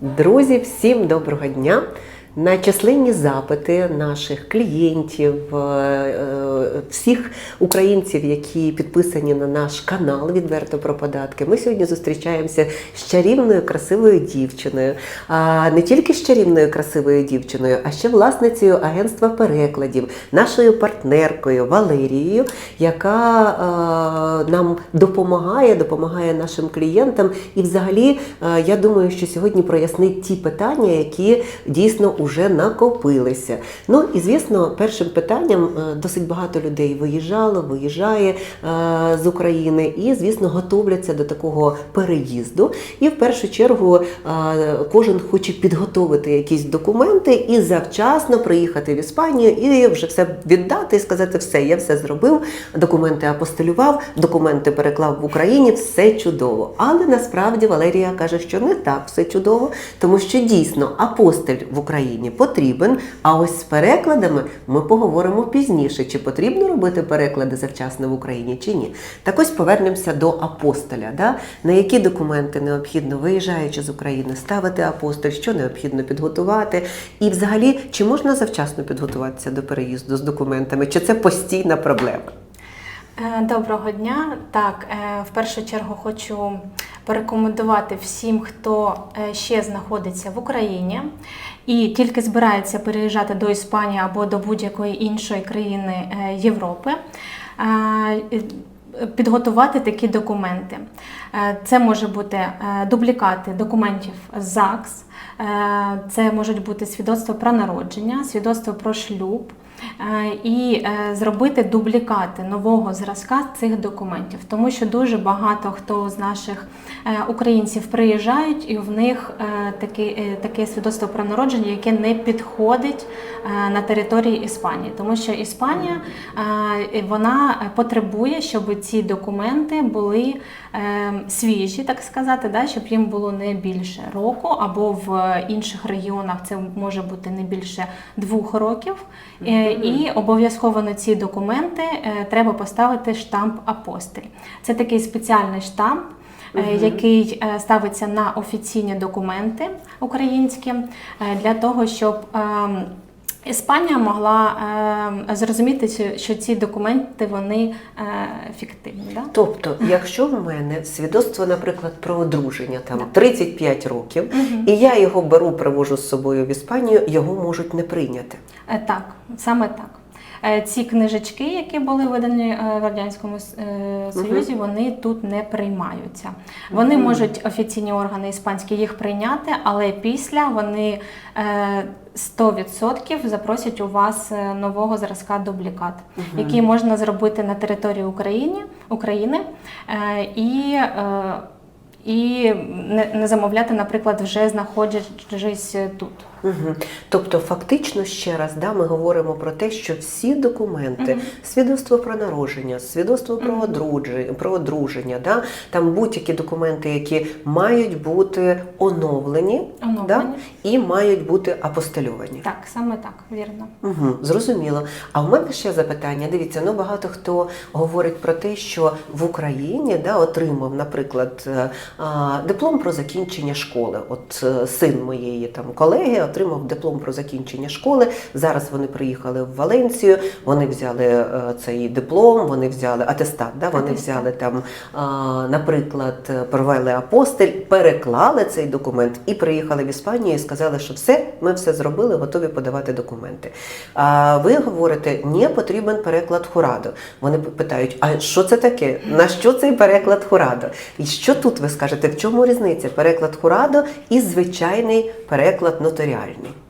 Друзі, всім доброго дня! На численні запити наших клієнтів, е, е, всіх українців, які підписані на наш канал відверто про податки. Ми сьогодні зустрічаємося з чарівною красивою дівчиною. А не тільки з чарівною красивою дівчиною, а ще власницею агентства перекладів, нашою партнеркою Валерією, яка е, нам допомагає, допомагає нашим клієнтам. І, взагалі, я думаю, що сьогодні прояснить ті питання, які дійсно вже накопилися. Ну і звісно, першим питанням е, досить багато людей виїжджало, виїжджає е, з України і, звісно, готовляться до такого переїзду. І в першу чергу е, кожен хоче підготовити якісь документи і завчасно приїхати в Іспанію і вже все віддати і сказати, все, я все зробив, документи апостилював, документи переклав в Україні, все чудово. Але насправді Валерія каже, що не так все чудово, тому що дійсно апостиль в Україні потрібен. А ось з перекладами ми поговоримо пізніше, чи потрібно робити переклади завчасно в Україні чи ні. Так ось повернемося до апостоля. Да? На які документи необхідно, виїжджаючи з України, ставити апостоль, що необхідно підготувати, і взагалі чи можна завчасно підготуватися до переїзду з документами, чи це постійна проблема? Е, Доброго дня. Так, е, в першу чергу хочу порекомендувати всім, хто е, ще знаходиться в Україні і тільки збирається переїжджати до Іспанії або до будь-якої іншої країни Європи. Підготувати такі документи. Е, Це може бути е, дублікати документів ЗАГС, е, це можуть бути свідоцтво про народження, свідоцтво про шлюб, і зробити дублікати нового зразка цих документів, тому що дуже багато хто з наших українців приїжджають, і в них таке, таке свідоцтво про народження, яке не підходить на території Іспанії, тому що Іспанія вона потребує, щоб ці документи були свіжі, так сказати, да, щоб їм було не більше року, або в інших регіонах це може бути не більше двох років. Е, І обов'язково на ці документи е, треба поставити штамп апостиль. Це такий спеціальний штамп. е, Який е, ставиться на офіційні документи українські для того, щоб ем, Іспанія могла е, зрозуміти, що- ці документи вони е, фіктивні. Да? Тобто, якщо в мене свідоцтво, наприклад, про одруження там 35 років, і я його беру, привожу з собою в Іспанію, його можуть не прийняти. Е, Так, саме так. Е, Ці книжечки, які були видані е, в Радянському е, Союзі, вони тут не приймаються. Вони можуть офіційні органи іспанські їх прийняти, але після вони е, 100% запросять у вас нового зразка дублікат, який можна зробити на території України, України і і не, не замовляти, наприклад, вже знаходячись тут. Угу. Тобто, фактично, ще раз, да, ми говоримо про те, що всі документи, свідоцтво про народження, свідоцтво про одруження, про одруження, да, там будь-які документи, які мають бути оновлені, Оновлені. Да, і мають бути апостильовані. Так, саме так, вірно. Угу, зрозуміло. А в мене ще запитання. Дивіться, ну багато хто говорить про те, що в Україні да, отримав, наприклад, е, диплом про закінчення школи. От е, син моєї там колеги отримав диплом про закінчення школи. Зараз вони приїхали в Валенцію, вони взяли е, цей диплом, вони взяли атестат, да, вони Атестат. взяли там, наприклад, е, провели апостиль, переклали цей документ і приїхали в Іспанію і сказали, що все, ми все зробили, готові подавати документи. А ви говорите, ні, потрібен переклад Хурадо. Вони питають, а що це таке? На що цей переклад Хурадо? І що тут ви скажете? В чому різниця? Переклад Хурадо і звичайний переклад нотаріальний.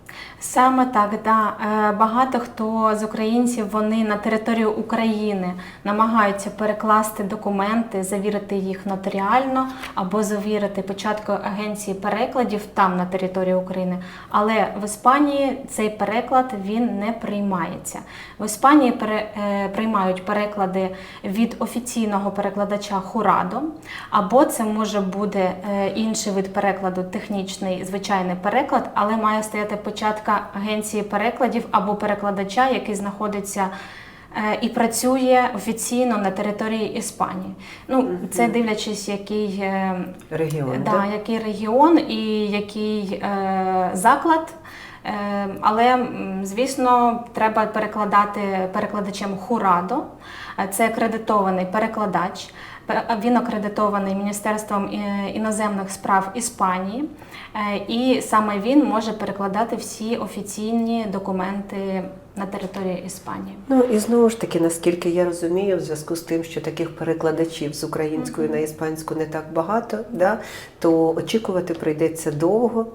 Саме так, да. Е, Багато хто з українців вони на територію України намагаються перекласти документи, завірити їх нотаріально або завірити початку агенції перекладів там на території України. Але в Іспанії цей переклад він не приймається. В Іспанії пере, е, приймають переклади від офіційного перекладача Хурадо, або це може бути е, інший вид перекладу, технічний звичайний переклад, але має стояти початка агенції перекладів або перекладача, який знаходиться е, і працює офіційно на території Іспанії. Ну, це дивлячись, який, е, Регіон. да, так? який регіон і який е, заклад. Е, але, звісно, треба перекладати перекладачем Хурадо. Це акредитований перекладач. Пе- Він акредитований Міністерством е, іноземних справ Іспанії, Е, і саме він може перекладати всі офіційні документи на території Іспанії. Ну і знову ж таки, наскільки я розумію, в зв'язку з тим, що таких перекладачів з української на іспанську не так багато, да, то очікувати прийдеться довго.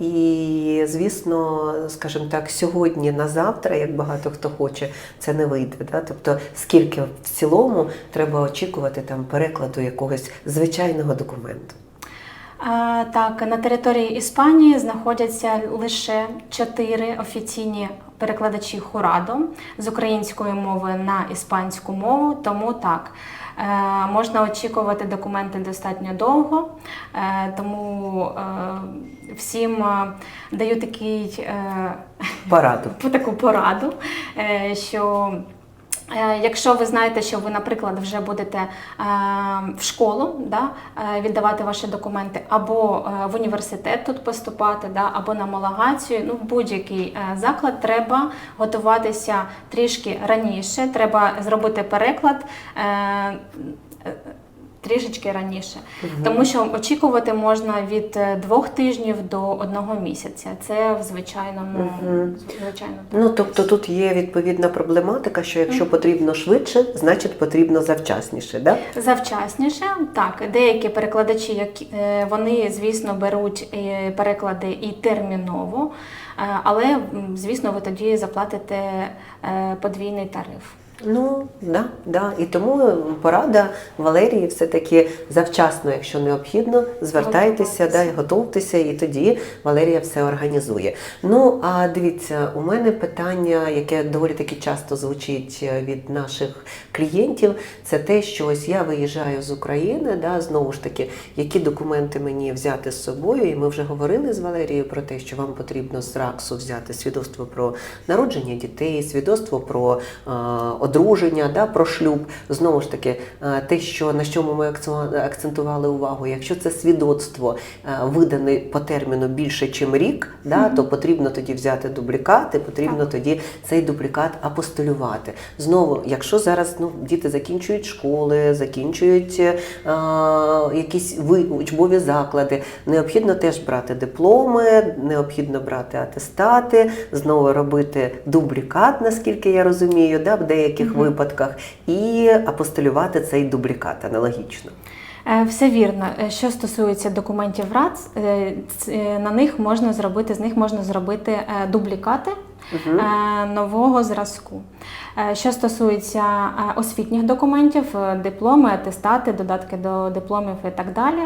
І, звісно, скажімо так, сьогодні на завтра, як багато хто хоче, це не вийде. Да? Тобто, скільки в цілому треба очікувати там перекладу якогось звичайного документу. Так, на території Іспанії знаходяться лише чотири офіційні перекладачі Хурадо з української мови на іспанську мову, тому так. Е, Можна очікувати документи достатньо довго, е, тому е, всім даю такий, Пораду. таку пораду, що Якщо ви знаєте, що ви, наприклад, вже будете е, в школу да, е, віддавати ваші документи, або е, в університет тут поступати, да, або на малагацію, ну в будь-який е, заклад треба готуватися трішки раніше, треба зробити переклад. Трішечки раніше, тому що очікувати можна від е, двох тижнів до одного місяця. Це в звичайному, звичайно. Ну тобто тут є відповідна проблематика, що якщо потрібно швидше, значить потрібно завчасніше. Да? Завчасніше, так, деякі перекладачі, які е, вони, звісно, беруть е, переклади і терміново, але, звісно, ви тоді заплатите подвійний тариф. Ну да, да. І тому порада Валерії все-таки завчасно, якщо необхідно, звертайтеся, да, і готуйтеся, і тоді Валерія все організує. Ну а дивіться, у мене питання, яке доволі таки часто звучить е, від наших клієнтів, це те, що ось я виїжджаю з України, да, знову ж таки, які документи мені взяти з собою. І ми вже говорили з Валерією про те, що вам потрібно з РАКСу взяти свідоцтво про народження дітей, свідоцтво про е, одруження, да, про шлюб. Знову ж таки, е, те, що на чому ми акцентували увагу, якщо це свідоцтво е, видане по терміну більше, ніж рік, да, то потрібно тоді взяти дублікат, і потрібно тоді цей дублікат апостолювати. Знову, якщо зараз ну, діти закінчують школи, закінчують е, якісь учбові заклади, необхідно теж брати дипломи, необхідно брати атестати, знову робити дублікат, наскільки я розумію, да, в деяких випадках, і апостолювати цей дублікат аналогічно. Е, Все вірно. Е, Що стосується документів РАЦ, е, на них можна зробити, з них можна зробити дублікати е, нового зразку. Що стосується освітніх документів, дипломи, атестати, додатки до дипломів і так далі,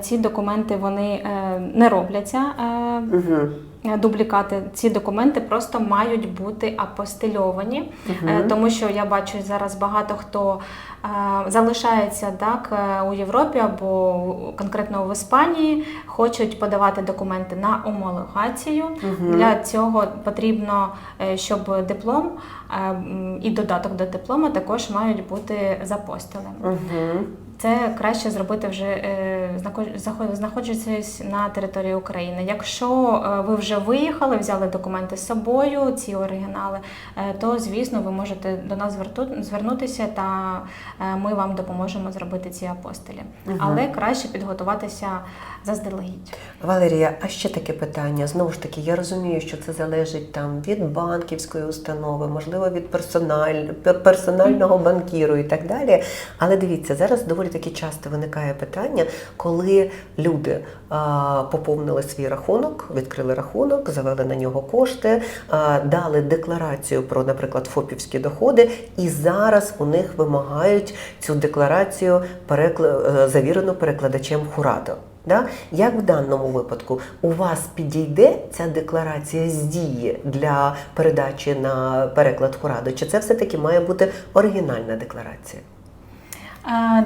ці документи вони не робляться. Угу. Е, Дублікати ці документи просто мають бути апостильовані, Е, тому що я бачу зараз багато хто е, залишається так у Європі або конкретно в Іспанії, хочуть подавати документи на омологацію. Для цього потрібно, щоб диплом і додаток до диплома також мають бути запостилем. Угу. Це краще зробити вже е, знаходячись на території України. Якщо е, ви вже виїхали, взяли документи з собою, ці оригінали, е, то звісно ви можете до нас звернутися, та ми вам допоможемо зробити ці апостилі. Але краще підготуватися заздалегідь. Валерія, а ще таке питання. Знову ж таки, я розумію, що це залежить там від банківської установи, можливо, від персональ... персонального банкіру і так далі. Але дивіться, зараз доволі таки часто виникає питання, коли люди а, поповнили свій рахунок, відкрили рахунок, завели на нього кошти, а, дали декларацію про, наприклад, ФОПівські доходи, і зараз у них вимагають цю декларацію перекла... е, завірену перекладачем Хурадо. Да? Як в даному випадку у вас підійде ця декларація з дії для передачі на переклад Хурадо? Чи це все-таки має бути оригінальна декларація?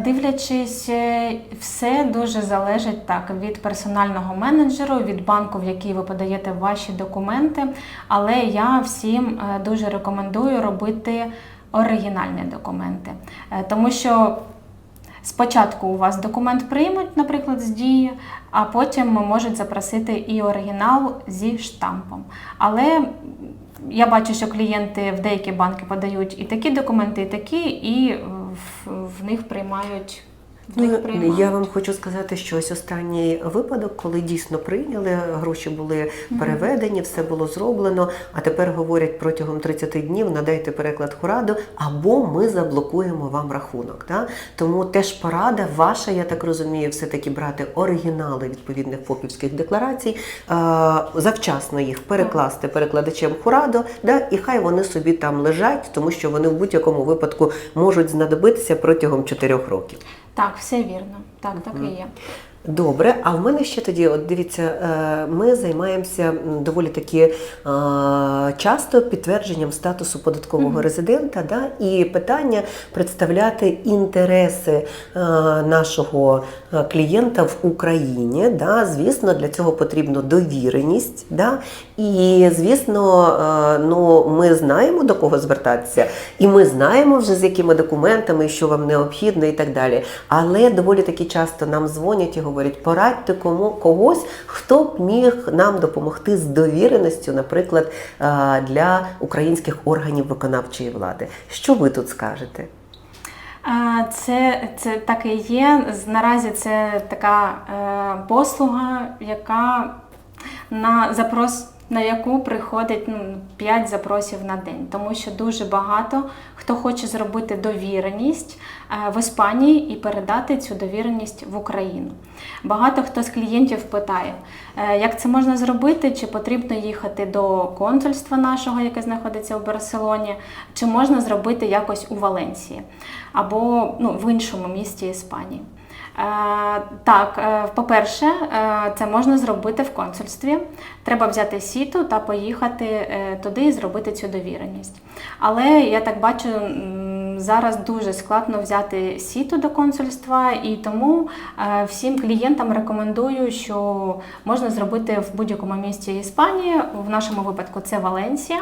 Дивлячись, е, все дуже залежить так від персонального менеджеру, від банку, в який ви подаєте ваші документи. Але я всім е, дуже рекомендую робити оригінальні документи. Е, Тому що спочатку у вас документ приймуть, наприклад, з дії, а потім можуть запросити і оригінал зі штампом. Але я бачу, що клієнти в деякі банки подають і такі документи, і такі, і в, них приймають. Ну, я вам хочу сказати, що ось останній випадок, коли дійсно прийняли, гроші були переведені, все було зроблено. А тепер говорять протягом 30 днів надайте переклад Хураду, або ми заблокуємо вам рахунок. Да? Тому теж порада ваша, я так розумію, все-таки брати оригінали відповідних ФОПівських декларацій, е, завчасно їх перекласти перекладачем Хурадо, да? і хай вони собі там лежать, тому що вони в будь-якому випадку можуть знадобитися протягом 4 років. Так, все вірно. Так, так і є. Добре, а в мене ще тоді, от дивіться, е, ми займаємося доволі таки е, часто підтвердженням статусу податкового резидента, да, і питання представляти інтереси е, нашого клієнта в Україні. Да, звісно, для цього потрібна довіреність. Да, і звісно, ну, ми знаємо до кого звертатися, і ми знаємо вже з якими документами, що вам необхідно, і так далі. Але доволі таки часто нам дзвонять і говорять, порадьте кому когось, хто б міг нам допомогти з довіреністю, наприклад, е, для українських органів виконавчої влади. Що ви тут скажете? Це, це так і є. Наразі це така е, послуга, яка на запрос. На яку приходить ну, 5 запросів на день, тому що дуже багато хто хоче зробити довіреність е, в Іспанії і передати цю довіреність в Україну. Багато хто з клієнтів питає, е, як це можна зробити, чи потрібно їхати до консульства нашого, яке знаходиться в Барселоні, чи можна зробити якось у Валенсії або ну, в іншому місті Іспанії. Е, Так, е, по-перше, е, це можна зробити в консульстві. Треба взяти сіту та поїхати туди і зробити цю довіреність. Але я так бачу, зараз дуже складно взяти сіту до консульства, і тому е, всім клієнтам рекомендую, що можна зробити в будь-якому місті Іспанії. В нашому випадку це Валенсія.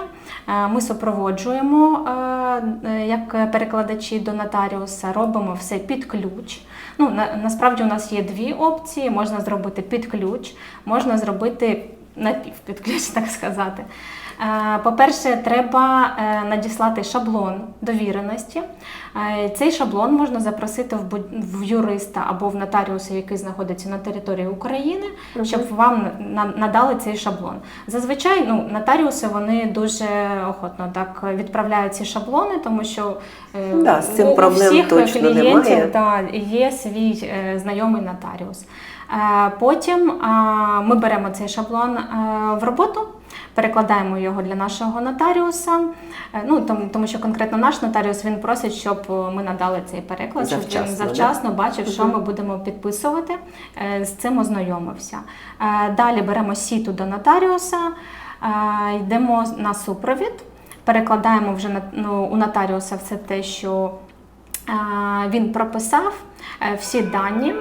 Е, Ми супроводжуємо е, як перекладачі до нотаріуса, робимо все під ключ. Ну, на, насправді у нас є дві опції: можна зробити під ключ, можна зробити напів під ключ, так сказати. Е, По-перше, треба е, надіслати шаблон довіреності. Е, Цей шаблон можна запросити в юриста або в нотаріуса, який знаходиться на території України, щоб вам надали цей шаблон. Зазвичай ну, нотаріуси вони дуже охотно так відправляють ці шаблони, тому що Да, з цим у- проблем всіх точно клієнтів та є свій знайомий нотаріус. Потім ми беремо цей шаблон в роботу, перекладаємо його для нашого нотаріуса. Е, Ну, тому, тому що конкретно наш нотаріус він просить, щоб е, ми надали цей переклад, щоб Завчасно, він да? завчасно бачив, що ми будемо підписувати, е, з цим ознайомився. Далі беремо сіту до нотаріуса, йдемо на супровід, перекладаємо вже на- ну, у нотаріуса все те, що він прописав е, всі дані.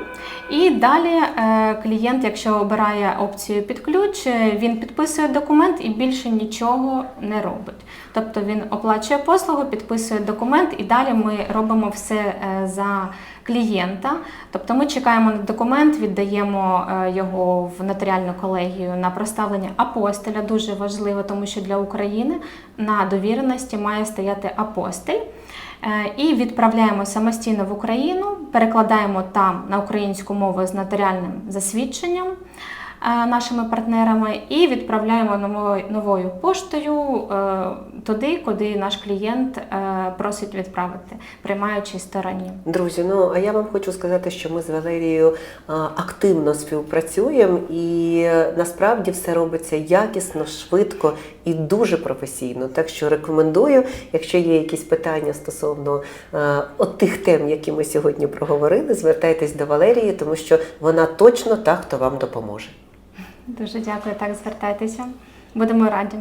І далі е, клієнт, якщо обирає опцію під ключ, е, він підписує документ і більше нічого не робить. Тобто він оплачує послугу, підписує документ, і далі ми робимо все е, за клієнта. Тобто ми чекаємо на документ, віддаємо е, його в нотаріальну колегію на проставлення апостиля. Дуже важливо, тому що для України на довіреності має стояти апостиль. Е, І відправляємо самостійно в Україну, перекладаємо там на українську мову з нотаріальним засвідченням нашими партнерами і відправляємо новою, поштою е, туди, куди наш клієнт е, просить відправити, приймаючій стороні. Друзі, ну а я вам хочу сказати, що ми з Валерією активно співпрацюємо, і е, насправді все робиться якісно, швидко і дуже професійно. Так що рекомендую, якщо є якісь питання стосовно е, от тих тем, які ми сьогодні проговорили, звертайтесь до Валерії, тому що вона точно та, хто вам допоможе. Дуже дякую, так звертайтеся. Будемо раді.